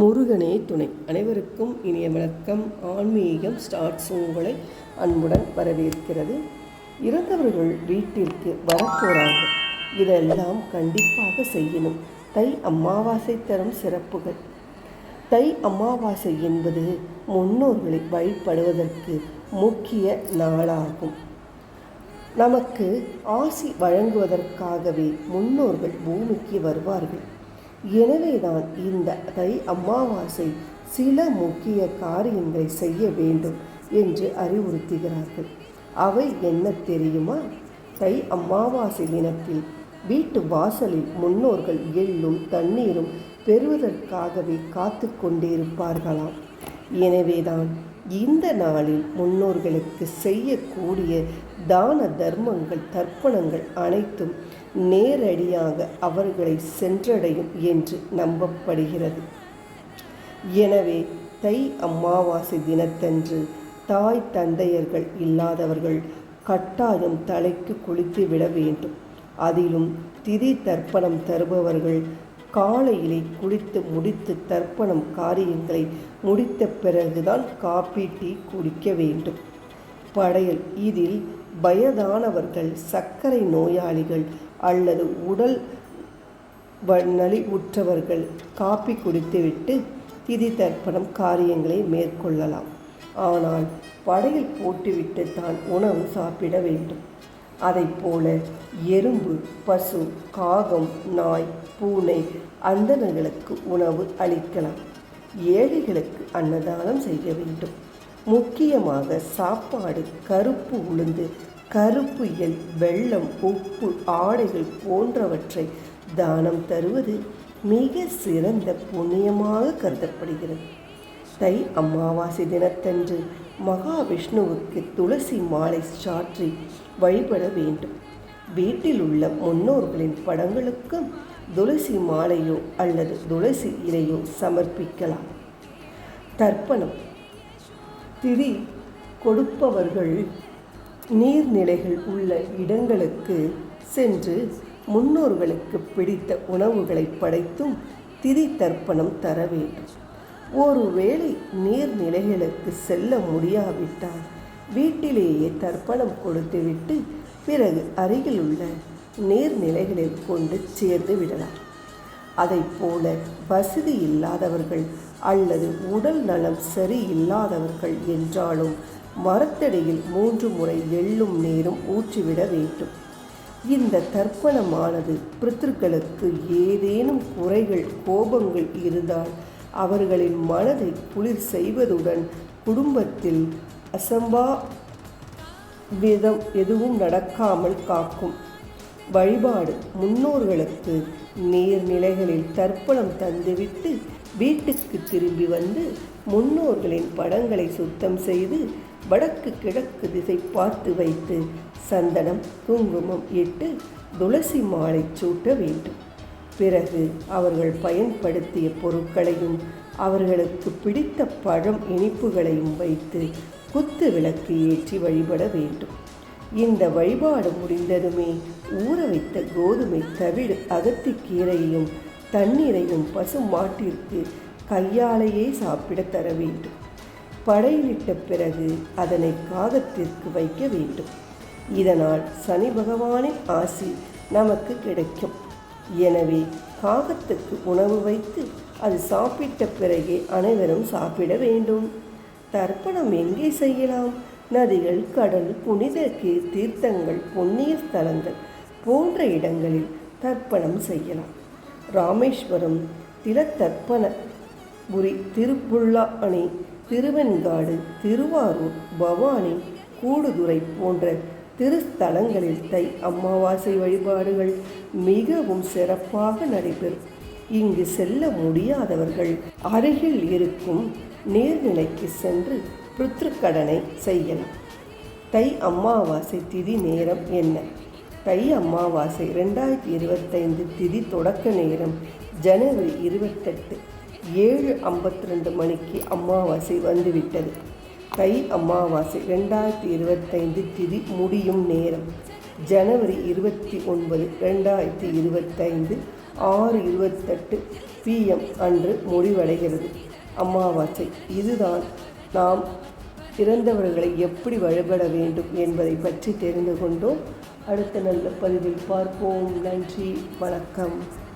முருகனே துணை. அனைவருக்கும் இனிய வணக்கம். ஆன்மீகம் ஸ்டார்ட்ஸ் உங்களை அன்புடன் வரவேற்கிறது. இறந்தவர்கள் வீட்டிற்கு வரப்போகிறாங்க இதெல்லாம் கண்டிப்பாக செய்யணும். தை அமாவாசை தரும் சிறப்புகள். தை அமாவாசை என்பது முன்னோர்களை வழிபடுவதற்கு முக்கிய நாளாகும். நமக்கு ஆசி வழங்குவதற்காகவே முன்னோர்கள் பூமிக்கு வருவார்கள். எனவேதான் இந்த தை அமாவாசை சில முக்கிய காரியங்களை செய்ய வேண்டும் என்று அறிவுறுத்துகிறார்கள். அவை என்ன தெரியுமா? தை அமாவாசை தினத்தில் வீட்டு வாசலில் முன்னோர்கள் எள்ளும் தண்ணீரும் பெறுவதற்காகவே காத்து கொண்டிருப்பார்களாம். எனவேதான் இந்த நாளில் முன்னோர்களுக்கு செய்யக்கூடிய தான தர்மங்கள் தர்ப்பணங்கள் அனைத்தும் நேரடியாக அவர்களை சென்றடையும் என்று நம்பப்படுகிறது. எனவே தை அமாவாசை தினத்தன்று தாய் தந்தையர்கள் இல்லாதவர்கள் கட்டாயம் தலைக்கு குளித்து விட வேண்டும். அதிலும் திதி தர்ப்பணம் தருபவர்கள் காலையிலே குளித்து முடித்து தர்ப்பணம் காரியங்களை முடித்த பிறகுதான் காப்பி டீ குடிக்க வேண்டும். படையல். இதில் வயதானவர்கள் சர்க்கரை நோயாளிகள் அல்லது உடல் நலி உற்றவர்கள் காப்பி குடித்துவிட்டு திதி தர்ப்பணம் காரியங்களை மேற்கொள்ளலாம். ஆனால் படையில் போட்டுவிட்டு தான் உணவு சாப்பிட வேண்டும். அதைப்போல எறும்பு பசு காகம் நாய் பூனை அந்தனர்களுக்கு உணவு அளிக்கலாம். ஏழைகளுக்கு அன்னதானம் செய்ய வேண்டும். முக்கியமாக சாப்பாடு கருப்பு உளுந்து கருப்பு எல் வெள்ளம் உப்பு ஆடைகள் போன்றவற்றை தானம் தருவது மிக சிறந்த புண்ணியமாக கருதப்படுகிறது. தை அமாவாசை தினத்தன்று மகாவிஷ்ணுவுக்கு துளசி மாலை சாற்றி வழிபட வேண்டும். வீட்டில் உள்ள முன்னோர்களின் படங்களுக்கும் துளசி மாலையோ அல்லது துளசி இலையோ சமர்ப்பிக்கலாம். தர்ப்பணம். திதி கொடுப்பவர்கள் நீர்நிலைகள் உள்ள இடங்களுக்கு சென்று முன்னோர்களுக்கு பிடித்த உணவுகளை படைத்தும் திதி தர்ப்பணம் தர வேண்டும். ஒருவேளை நீர்நிலைகளுக்கு செல்ல முடியாவிட்டால் வீட்டிலேயே தர்ப்பணம் கொடுத்துவிட்டு பிறகு அருகில் உள்ள நீர்நிலைகளில் கொண்டு சேர்ந்து விடலாம். அதை போல வசதி இல்லாதவர்கள் அல்லது உடல் நலம் சரியில்லாதவர்கள் என்றாலும் மரத்தடியில் மூன்று முறை எள்ளும் நீரும் ஊற்றிவிட வேண்டும். இந்த தர்ப்பணமானது பித்திருக்களுக்கு ஏதேனும் குறைகள் கோபங்கள் இருந்தால் அவர்களின் மனதை குளிர் செய்வதுடன் குடும்பத்தில் அசம்பா விதம் எதுவும் நடக்காமல் காக்கும். வழிபாடு முன்னோர்களுக்கு நீர்நிலைகளில் தர்ப்பணம் தந்துவிட்டு வீட்டுக்கு திரும்பி வந்து முன்னோர்களின் படங்களை சுத்தம் செய்து வடக்கு கிழக்கு திசை பார்த்து வைத்து சந்தனம் குங்குமம் இட்டு துளசி மாலை சூட்ட வேண்டும். பிறகு அவர்கள் பயன்படுத்திய பொருட்களையும் அவர்களுக்கு பிடித்த பழம் இனிப்புகளையும் வைத்து குத்து விளக்கு ஏற்றி வழிபட வேண்டும். இந்த வழிபாடு முடிந்ததுமே ஊற வைத்த கோதுமை தவிடு அகத்திக்கீரையையும் தண்ணீரையும் பசு மாட்டிற்கு கையாலேயே சாப்பிட தர வேண்டும். படையிலிட்ட பிறகு அதனை காகத்திற்கு வைக்க வேண்டும். இதனால் சனி பகவானின் ஆசி நமக்கு கிடைக்கும் எனவே காகத்துக்கு உணவு வைத்து அது சாப்பிட்ட பிறகே அனைவரும் சாப்பிட வேண்டும். தர்ப்பணம் எங்கே செய்யலாம்? நதிகள் கடல் புனித தீர்த்தங்கள் பொன்னிய ஸ்தலங்கள் போன்ற இடங்களில் தர்ப்பணம் செய்யலாம். ராமேஸ்வரம் திலத்தர்ப்பணபுரி திருப்புள்ளா அணை திருவெண்காடு திருவாரூர் பவானி கூடுதுறை போன்ற திருஸ்தலங்களில் தை அமாவாசை வழிபாடுகள் மிகவும் சிறப்பாக நடைபெறும். இங்கு செல்ல முடியாதவர்கள் அருகில் இருக்கும் நீர்நிலைக்கு சென்று பித்ருக்கடனை செய்யலாம். தை அமாவாசை திதி நேரம் என்ன? தை அமாவாசை ரெண்டாயிரத்தி இருபத்தைந்து திதி தொடக்க நேரம் ஜனவரி இருபத்தெட்டு. ஏழு ஐம்பத்தி ரெண்டு மணிக்கு அமாவாசை வந்துவிட்டது. தை அமாவாசை ரெண்டாயிரத்தி இருபத்தைந்து திதி முடியும் நேரம். ஜனவரி இருபத்தி ஒன்பது ரெண்டாயிரத்தி இருபத்தைந்து ஆறு இருபத்தெட்டு பிஎம் அன்று முடிவடைகிறது. அமாவாசை இதுதான் நாம் இறந்தவர்களை எப்படி வழிபட வேண்டும் என்பதை பற்றி தெரிந்து கொண்டோம். அடுத்த நல்ல பதிவில் பார்ப்போம். நன்றி வணக்கம்.